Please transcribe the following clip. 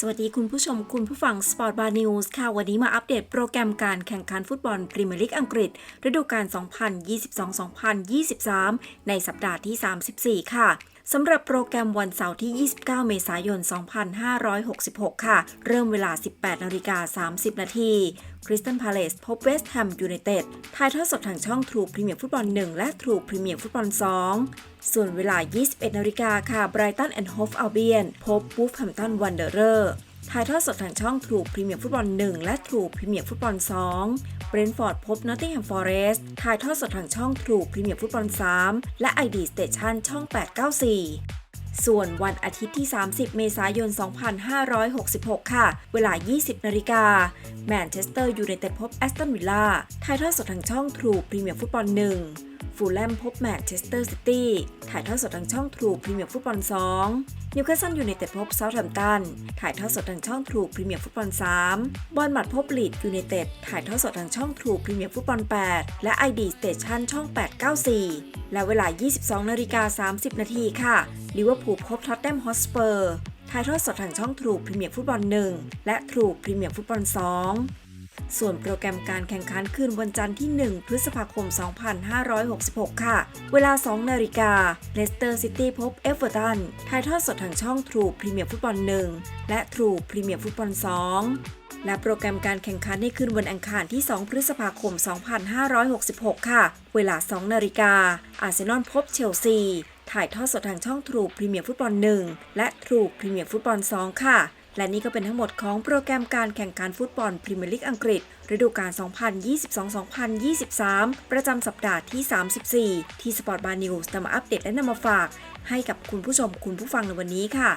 สวัสดีคุณผู้ชมคุณผู้ฟัง Sport Bar News ค่ะ วันนี้มาอัปเดตโปรแกรมการแข่งขันฟุตบอลพรีเมียร์ลีกอังกฤษ ฤดูกาล 2022-2023 ในสัปดาห์ที่ 34 ค่ะ สำหรับโปรแกรมวันเสาร์ที่ 29 เมษายน 2566 ค่ะ เริ่มเวลา 18นาฬิกา30 นาทีคริสตันพาเลสพบเวสต์แฮมยูไนเต็ดถ่ายทอดสดทางช่องทรูพรีเมียร์ฟุตบอล 1 และทรูพรีเมียร์ฟุตบอล 2 ส่วนเวลา 21นาฬิกาค่ะไบรตันแอนด์โฮฟอัลเบียนพบบูฟแฮมตันวันเดอร์เรอร์ ถ่ายทอดสดทางช่องทรูพรีเมียร์ฟุตบอล 1 และทรูพรีเมียร์ฟุตบอล 2 เบรนท์ฟอร์ดพบนอตติงแฮมฟอร์เรสต์ถ่ายทอดสดทางช่องทรูพรีเมียร์ฟุตบอล 3 และ ID Station ช่อง 894ส่วนวันอาทิตย์ที่ 30 เมษายน 2566 ค่ะ เวลา 20 นาฬิกา แมนเชสเตอร์ยูไนเต็ดพบแอสตันวิลล่า ถ่ายทอดสดทางช่องทรูพรีเมียร์ฟุตบอล1 ฟูลแลมพบแมนเชสเตอร์ซิตี้ ถ่ายทอดสดทางช่องทรูพรีเมียร์ฟุตบอล 2 นิวคาสเซิลยูไนเต็ดพบเซาท์แฮมป์ตัน ถ่ายทอดสดทางช่องทรูพรีเมียร์ฟุตบอล 3 บอลหมัดพบลีดยูไนเต็ด ถ่ายทอดสดทางช่องทรูพรีเมียร์ฟุตบอล 8 และ ID Station ช่อง 894 และเวลา 22นาฬิกา30 นาทีค่ะ ลิเวอร์พูลพบท็อตแนมฮอสเปอร์ ถ่ายทอดสดทางช่องทรูพรีเมียร์ฟุตบอล 1 และทรูพรีเมียร์ฟุตบอล 2 ส่วนโปรแกรมการแข่งขันคืนวันจันทร์ที่ 1 พฤษภาคม 2566 ค่ะ เวลา 2 นาฬิกาเลสเตอร์ซิตี้พบเอฟเวอร์ตัน ถ่ายทอดสดทางช่องทรูพรีเมียร์ฟุตบอล 1 และทรูพรีเมียร์ฟุตบอล 2และโปรแกรมการแข่งขันในคืนวันอังคารที่ 2 พฤษภาคม 2566 ค่ะ เวลา 2 นาฬิกา อาร์เซนอลพบเชลซี ถ่ายทอดสดทางช่องทรูพรีเมียร์ฟุตบอล 1 และทรูพรีเมียร์ฟุตบอล 2 ค่ะ และนี่ก็เป็นทั้งหมดของโปรแกรมการแข่งขันฟุตบอลพรีเมียร์ลีกอังกฤษ ฤดูกาล 2022-2023 ประจำสัปดาห์ที่ 34 ที่สปอร์ตบาร์นิวส์นำมาอัปเดตและนำมาฝาก ให้กับคุณผู้ชมคุณผู้ฟังในวันนี้ค่ะ